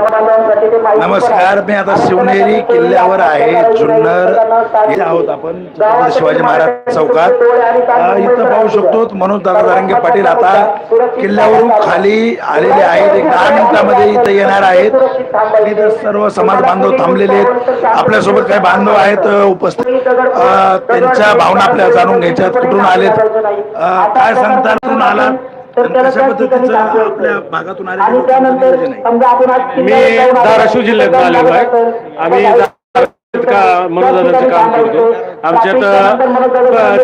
नमस्कार मी आता शिवनेरी किल्ल्यावर आहे जुन्नर इथे आहोत आपण शिवाजी महाराज चौकात. इथं पाहू शकतो मनोज दादा दारंगे पाटील आता किल्ल्यावरून खाली आलेले आहेत एक दहा मिनिटामध्ये इथं येणार आहेत. इथं. सर्व समाज बांधव थांबलेले आहेत. आपल्यासोबत काही बांधव आहेत उपस्थित. त्यांच्या भावना आपल्या जाणून घ्यायच्यात. कुठून आलेत? काय सांगतात कुठून आलात आणि कशा पद्धतीचं आपल्या भागातून आले नियोजन आहे मी धाराशिव जिल्ह्यातून आलेलो आहे. आम्ही मनोदानाचं काम करतो. आमच्यात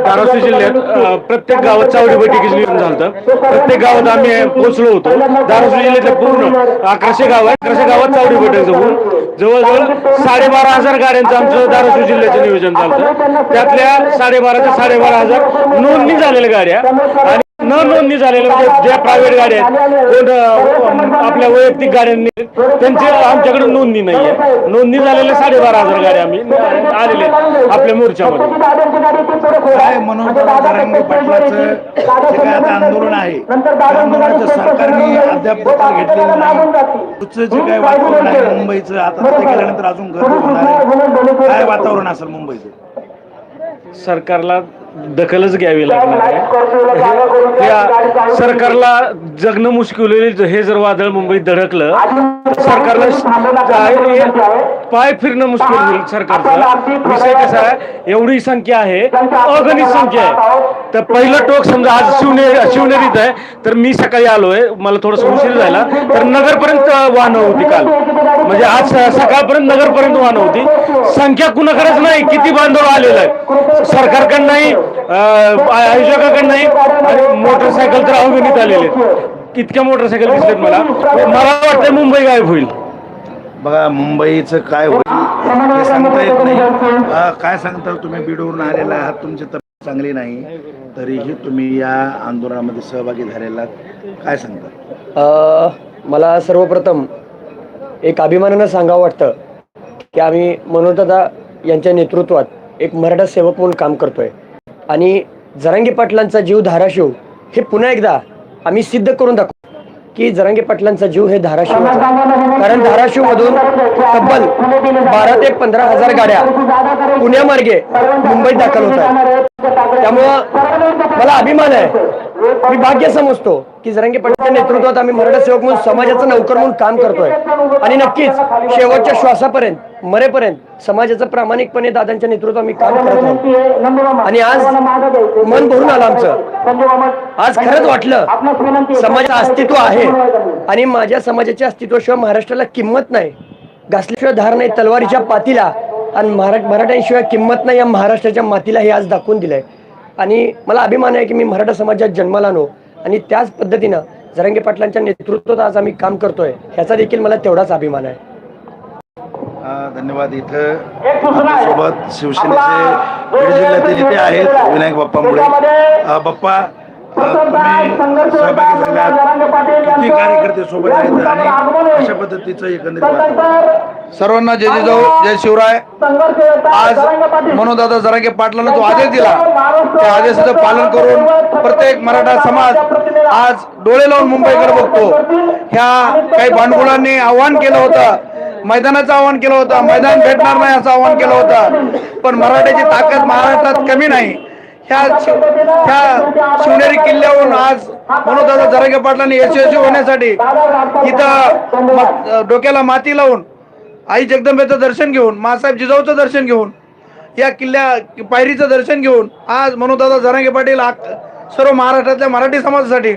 धाराशिव जिल्ह्यात प्रत्येक गावात चावडी बैठकीचं नियोजन झालं होतं. प्रत्येक गावात आम्ही पोहोचलो होतो. धाराशिव जिल्ह्यातल्या पूर्ण अकराशे गाव आहे अकराशे गावात चावडी बैठक होऊन जवळजवळ साडेबारा हजार गाड्यांचं आमचं धाराशिव जिल्ह्याचं नियोजन झालं होतं. त्यातल्या साडेबारा ते साडेबारा हजार नोंदणी झालेल्या गाड्या. आणि न नोंदणी झालेल्या म्हणजे ज्या प्रायव्हेट गाड्या आहेत कोण आपल्या वैयक्तिक गाड्यांनी त्यांची आमच्याकडे नोंदणी नाही आहे. नोंदणी झालेल्या साडेबारा हजार गाड्या आम्ही आलेले आहेत आपल्या मोर्चामध्ये. मनोज दारांगे पाटलाचं जे काय आता आंदोलन आहे त्या आंदोलनाचं सरकारने अद्याप दखल घेतलेली नाही. पुढचं जे काय वातावरण आहे मुंबईचं आता तिथे गेल्यानंतर अजून गर्दी होणार आहे. काय वातावरण असेल मुंबईचं? सरकारला दखलच घ्यावी लागणार या सरकारला जगणं मुश्किल होईल हे जर वादळ मुंबईत धडकलं सरकारला पाय फिरणं मुश्किल होईल सरकारचं. विषय कसा आहे? एवढी संख्या आहे अगणित संख्या आहे. तर पहिलं टोक समजा आज शिवनेरी शिवनेरीत आहे तर मी सकाळी आलोय. मला थोडस उशीर झाला. तर नगरपर्यंत वाहनं होती काल. म्हणजे आज सकाळपर्यंत नगरपर्यंत वाहनं होती. संख्या कुणाकडेच नाही किती बांधव आलेला आहे सरकारकडे नाही आयोजकाकडे नाही आणि मोटरसायकल तर अवगणित आलेले इतक्या मोटरसायकल दिसलेत मला. मला वाटतं मुंबई गायब होईल. बघा मुंबईचं काय होईल हे सांगता येत नाही. काय सांगता तुम्ही बीडवरून आलेला आहात तुमची तब्येत चांगली नाही तरीही तुम्ही या आंदोलनामध्ये सहभागी झालेला. काय सांगता? मला सर्वप्रथम एक अभिमानानं सांगावं वाटतं. की आम्ही मनोजदादा यांच्या नेतृत्वात एक मराठा सेवक म्हणून काम करतोय. आणि जरांगे पाटलांचा जीव धाराशिव हे पुन्हा एकदा आम्ही सिद्ध करून दाखवू की जरांगे पाटलांचा जीव हे धाराशिव कारण धाराशिव मधून तब्बल बारा ते पंधरा हजार गाड्या पुण्यामार्गे मुंबईत दाखल होत आहेत. त्यामुळं मला अभिमान आहे मी भाग्य समजतो की जरंगे पाटीलच्या नेतृत्वात आम्ही मराठा सेवक म्हणून समाजाचा नौकर म्हणून काम करतोय. आणि नक्कीच शेवटच्या श्वासापर्यंत मरेपर्यंत समाजाचं प्रामाणिकपणे दादांच्या नेतृत्वात आम्ही काम करत आहोत. आणि आज मन भरून आलं आमचं. आज खरंच वाटलं समाजाचं अस्तित्व आहे. आणि माझ्या समाजाच्या अस्तित्वाशिवाय महाराष्ट्राला किंमत नाही. घासल्याशिवाय धार नाही तलवारीच्या पातीला आणि मराठ मराठ्यांशिवाय किंमत नाही या महाराष्ट्राच्या मातीला हे आज दाखवून दिलंय. आणि मला अभिमान आहे की मी मराठा समाजात जन्माला आलो आणि त्याच पद्धतीनं जरंगे पाटलांच्या नेतृत्वात आज आम्ही काम करतोय. ह्याचा देखील मला तेवढाच अभिमान आहे. धन्यवाद. इथं सोबत शिवसेनेचे बीड जिल्ह्यातील इथे आहेत विनायक बाप्पा मुळे. बाप्पा तुम्ही सहभागी झाल्यात किती कार्यकर्ते सोबत आहेत आणि अशा पद्धतीचं एकंदरीत? सर्वांना जय जिजाऊ जय शिवराय. आज मनोदादा जरांगे पाटलांना जो आदेश दिला त्या आदेशाचं पालन करून प्रत्येक मराठा समाज आज डोळे लावून मुंबईकडे बघतो. ह्या काही भांडगुळांनी आव्हान केलं होतं. मैदानाचं आव्हान केलं होतं. मैदान भेटणार नाही असं आव्हान केलं होतं. पण मराठ्याची ताकद महाराष्ट्रात कमी नाही. ह्या ह्या शिवनेरी किल्ल्यावरून आज मनोदादा जरांगे पाटलांनी यशस्वी होण्यासाठी इथं डोक्याला माती लावून आई जगदंबेचं दर्शन घेऊन मासाहेब जिजाऊचं दर्शन घेऊन या किल्ल्या पायरीचं दर्शन घेऊन आज मनोदादा जरांगे पाटील सर्व महाराष्ट्रातल्या मराठी समाजासाठी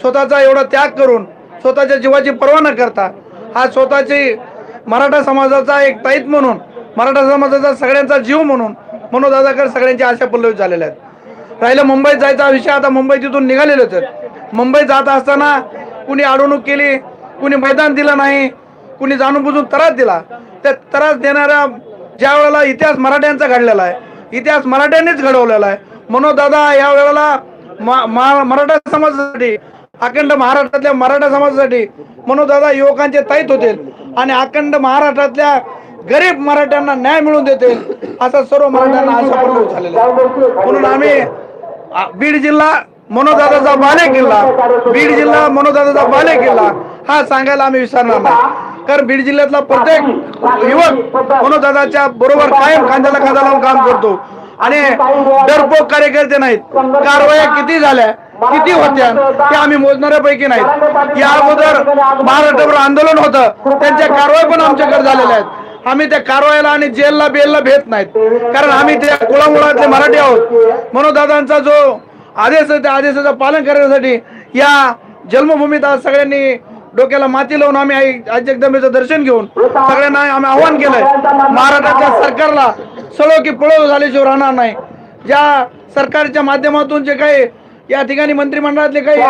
स्वतःचा एवढा त्याग करून स्वतःच्या जीवाची पर्वा न करता आज स्वतःची मराठा समाजाचा एक ताईत म्हणून मराठा समाजाचा सगळ्यांचा जीव म्हणून मनोदादाकर सगळ्यांची आशा पल्लवित झालेल्या आहेत. राहिलं मुंबईत जायचा विषय आता मुंबई तिथून निघालेले होते मुंबईत जात असताना कुणी अडवणूक केली कुणी मैदान दिलं नाही कुणी जाणून बुजून त्रास दिला त्या त्रास देणाऱ्या ज्या वेळेला इतिहास मराठ्यांचा घडलेला आहे इतिहास मराठ्यांनीच घडवलेला आहे. म्हणून दादा या वेळेला मराठा समाजासाठी अखंड महाराष्ट्रातल्या मराठा समाजासाठी म्हणून दादा युवकांचे ताईत होतील आणि अखंड महाराष्ट्रातल्या गरीब मराठ्यांना न्याय मिळवून देतील असा सर्व मराठ्यांना आशा पडलो झालेला म्हणून आम्ही बीड जिल्हा मनोदादाचा बाले किल्ला बीड जिल्हा मनोदादाचा बाले किल्ला हा सांगायला आम्ही विसरणार नाही. कारण बीड जिल्ह्यातला प्रत्येक युवक मनोदादाच्या बरोबर कायम खांद्याला खांदा लावून काम करतो. आणि डरपोक कार्यकर्ते नाहीत. कारवाया किती झाल्या किती होत्या ते आम्ही मोजणाऱ्यापैकी नाहीत. या अगोदर महाराष्ट्रभर आंदोलन होतं. त्यांच्या कारवाई पण आमच्याकडे झालेल्या आहेत. आम्ही त्या कारवाईला आणि जेलला बेलला भेट नाहीत. कारण आम्ही त्या कुळामुळातले मराठी आहोत. मनोदादांचा जो आदेश आहे त्या आदेशाचं पालन करण्यासाठी या जन्मभूमीत आज सगळ्यांनी डोक्याला माती लावून आम्ही आई आज जगदंबेचं दर्शन घेऊन सगळ्यांना आम्ही आव्हान केलंय. महाराष्ट्राच्या सरकारला सळो की पळो झाल्याशिवाय राहणार नाही. ज्या सरकारच्या माध्यमातून जे काही या ठिकाणी मंत्रिमंडळातले काही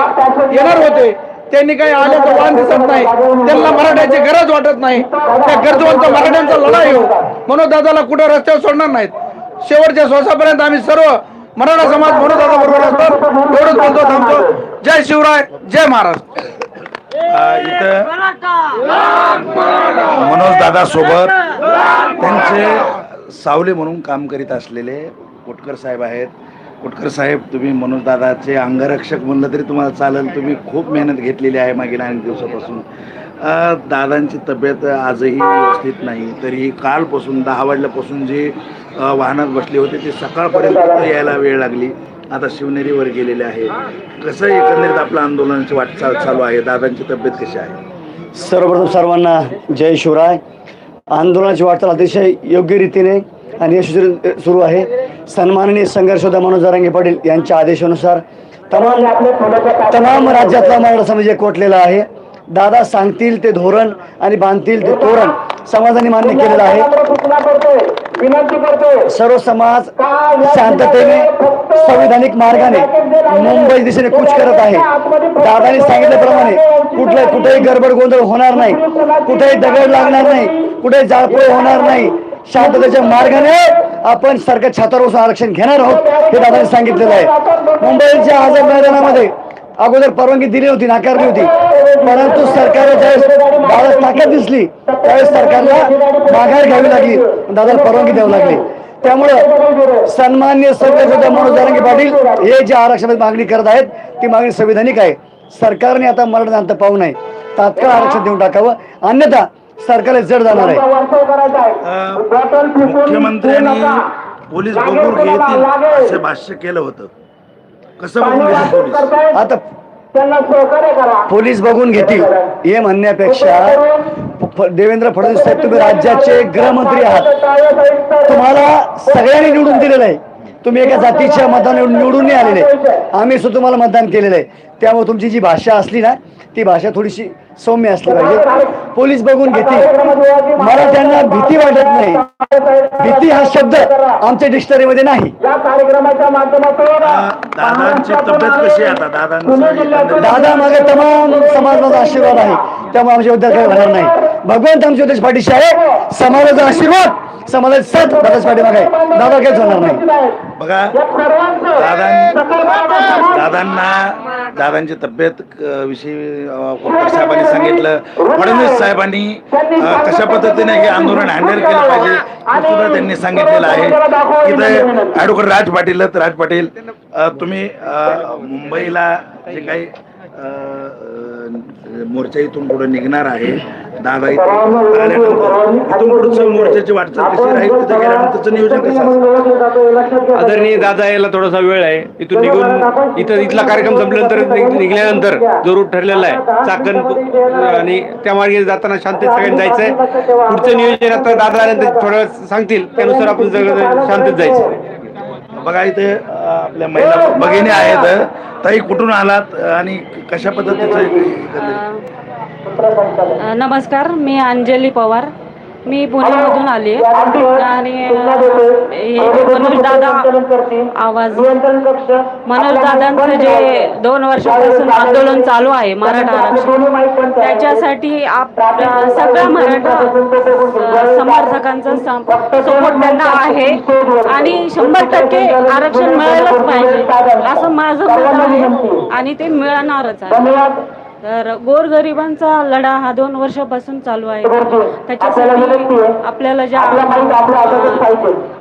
येणार होते त्यांनी काही आल्याचं वाण दिसत नाही. त्यांना मराठ्याची गरज वाटत नाही. त्या गरजवंत मराठ्यांचा लढाई हो. म्हणून दादाला कुठं रस्त्यावर सोडणार नाहीत. शेवटच्या श्वासापर्यंत आम्ही सर्व मराठा समाज म्हणून दादा बरोबर असतो एवढंच बोलतो थांबतो. जय शिवराय जय महाराष्ट्र. इथं मनोज दादा सोबत त्यांचे सावले म्हणून काम करीत असलेले कोटकर साहेब आहेत. कोटकर साहेब तुम्ही मनोज दादाचे अंगरक्षक म्हणलं तरी तुम्हाला चालेल. तुम्ही खूप मेहनत घेतलेली आहे मागील अनेक दिवसापासून. दादांची तब्येत आजही व्यवस्थित नाही. तरी कालपासून दहा वाजल्यापासून जे वाहनात बसले होते ते सकाळपर्यंत यायला वेळ लागली. आता शिवनेरीवर गेलेले आहे. कसं एकंदरीत आपलं आंदोलनाची वाटचाल चालू आहे. दादांची तब्येत कशी आहे? सर्वप्रथम सर्वांना जय शिवराय. आंदोलनाची वाटचाल अतिशय योग्य रीतीने आणि यशस्वी सुरू आहे. सन्माननीय संघर्षोदा मनोज जारांगे पाटील यांच्या आदेशानुसार तमाम तमाम राज्यातला मराठा समाज एकवटलेला आहे. दादा सांगतील ते धोरण आणि बांधतील ते तोरण. समाजाने मान्य केलेलं आहे. सर्व समाज शांततेने संविधानिक मार्गाने मुंबई दिशेने कूच करत आहे. दादाने सांगितल्याप्रमाणे कुठलं कुठेही गडबड गोंधळ होणार नाही. कुठेही दगड लागणार नाही. कुठेही जाळपोळ होणार नाही. शांततेच्या मार्गाने आपण सरकार छातावर आरक्षण घेणार आहोत हे दादाने सांगितलेलं आहे. मुंबईच्या आझाद मैदानामध्ये अगोदर परवानगी दिली होती नाकारली होती. परंतु सरकारला ज्यावेळेस बाळास ताकद दिसली त्यावेळेस सरकारला माघार घ्यावी लागली. दादाला परवानगी द्यावी लागली. त्यामुळं सन्मान्य संघर्षोदा मनोज दारंगी पाटील हे जे आरक्षणाची मागणी करत आहेत ती मागणी संविधानिक आहे. सरकारने आता मराठा अंत पाहू नये. तात्काळ आरक्षण देऊन टाकावं. अन्यथा सरकारला जड जाणार आहे. मुख्यमंत्र्यांनी पोलीस बघून घेतील असे भाष्य केलं होतं. कसं बघून घेतील पोलीस? आता पोलीस बघून घेतील. हे म्हणण्यापेक्षा फ- देवेंद्र फडणवीस साहेब तुम्ही राज्याचे गृहमंत्री आहात. तुम्हाला सगळ्यांनी निवडून दिलेलं आहे. तुम्ही एका जातीच्या मतदान निवडून आलेले. आम्ही सुद्धा तुम्हाला मतदान केलेलं आहे. त्यामुळे तुमची जी भाषा असली ना ती भाषा थोडीशी सौम्य असली पाहिजे. पोलीस बघून घेतील. मराठ्यांना भीती वाटत नाही. भीती हा शब्द आमच्या डिक्शनरीमध्ये नाही. अ, दादांची तब्येत कशी आहे आता? दादांचं एकंदरीत दादा मागे तमाम समाजाचा आशीर्वाद आहे. त्यामुळे आमच्या उद्या काही होणार नाही. भगवंत आमच्या उद्देश पाठीशी आहे समाजाचा आशीर्वाद समाजाचा साथ दादाच पाठीमागे आहे. दादा काहीच होणार नाही. बघा दादां दादांना दादांची तब्येत विषयी अ, साहेबांनी सांगितलं. फडणवीस साहेबांनी कशा पद्धतीने हे आंदोलन हँडल केलं पाहिजे सुद्धा त्यांनी सांगितलेलं आहे. इथं ॲडव्होकेट राज पाटील राज पाटील तुम्ही मुंबईला जे काही मोर्चा इथून पुढे निघणार आहे. दादा इथून आल्यानंतर इथून पुढचं मोर्चाची वाटचाल कशी राहील तिथे गेल्यानंतरचं नियोजन कसं? आदरणीय दादा यायला थोडासा वेळ आहे. इथून निघून इथं इथला कार्यक्रम संपल्यानंतर निघ- निघाल्यानंतर जो रूट ठरलेला आहे. चाकण आणि त्या मार्गे जाताना शांतीत सगळ्यांनी जायचंय. पुढचं नियोजन आता दादा आल्यानंतर थोड्या वेळ सांगतील त्यानुसार आपण सगळं शांतीत जायचं. बघा इथे आपल्या महिला भगिनी आहेत. ताई कुठून आलात आणि कशा पद्धतीचं अ, नमस्कार मी अंजली पवार. मी पुण्यामधून आली आणि अ, हे मनोज दादा आवाज. मनोज दादांचं जे दोन वर्षापासून आंदोलन चालू आहे मराठा आरक्षण त्याच्यासाठी आप अ, सगळ्या मराठा समर्थकांचा सपोर्ट त्यांना आहे. आणि शंभर टक्के आरक्षण मिळायलाच पाहिजे. असं माझं मत आहे. आणि ते मिळणारच आहे. तर गोरगरिबांचा लढा हा दोन वर्षापासून चालू आहे. त्याच्यासाठी आपल्याला ज्या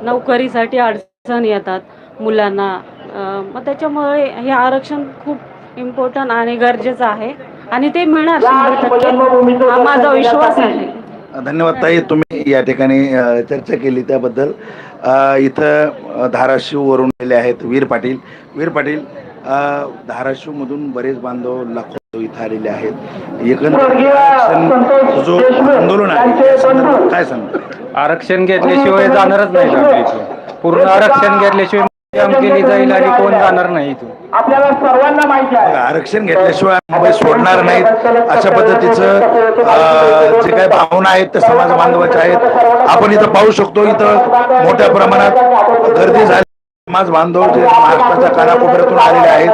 नोकरीसाठी अडचण येतात मुलांना मग त्याच्यामुळे हे आरक्षण खूप इम्पॉर्टंट आणि गरजेचं आहे. आणि ते मिळणार शंभर टक्के. हा माझा विश्वास आहे. धन्यवाद ताई तुम्ही या ठिकाणी चर्चा केली त्याबद्दल. इथं धाराशिववरून आलेले आहेत वीर पाटील. वीर पाटील धाराशिवमधून बरेच बांधव लाखो इथं आलेले आहेत. आरक्षण जो आंदोलन आहे. काय सांगता? आरक्षण घेतल्याशिवाय जाणारच नाही पूर्ण आरक्षण घेतल्याशिवाय काम केली जाईल आणि कोण जाणार नाही इथून. बघा, आरक्षण घेतल्याशिवाय मुंबई सोडणार नाहीत. अशा पद्धतीचं अ, जे काही भावना आहेत त्या समाज बांधवाच्या आहेत. आपण इथं पाहू शकतो इथं मोठ्या प्रमाणात गर्दी झाली. समाज बांधव जे महाराष्ट्राच्या कानाकोपऱ्यातून आलेले आहेत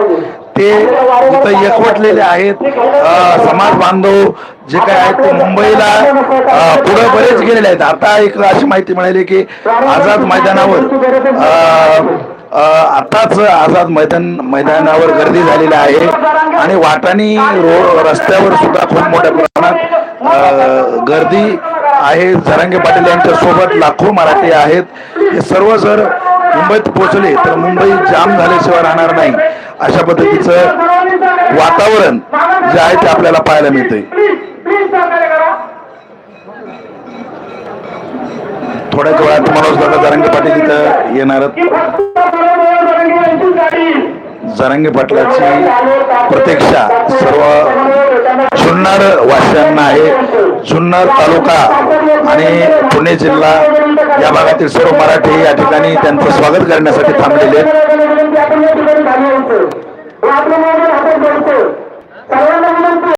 ते इथं एकवटलेले आहेत. अ, समाज बांधव जे काय आहेत ते मुंबईला अ, पुढे बरेच गेलेले आहेत. आता एक अशी माहिती मिळाली की आझाद मैदानावर अ, आताच आझाद मैदान मैदानावर गर्दी झालेली आहे आणि वाटाणी रोड रस्त्यावर सुद्धा खूप मोठ्या प्रमाणात गर्दी आहे. जरांगे पाटील यांच्या सोबत लाखो मराठी आहेत. हे सर्व जर मुंबईत पोहोचले तर मुंबई जाम झाल्याशिवाय राहणार नाही. अशा पद्धतीचं वातावरण जे आहे ते आपल्याला पाहायला मिळतंय. थोड्याच वेळात मनोज दादा जरांगे पाटील इथं येणार जरांगे पाटलाची प्रतीक्षा सर्व जुन्नर वासियांना आहे. जुन्नर तालुका आणि पुणे जिल्हा या भागातील सर्व मराठी या ठिकाणी त्यांचं स्वागत करण्यासाठी थांबलेले आहेत.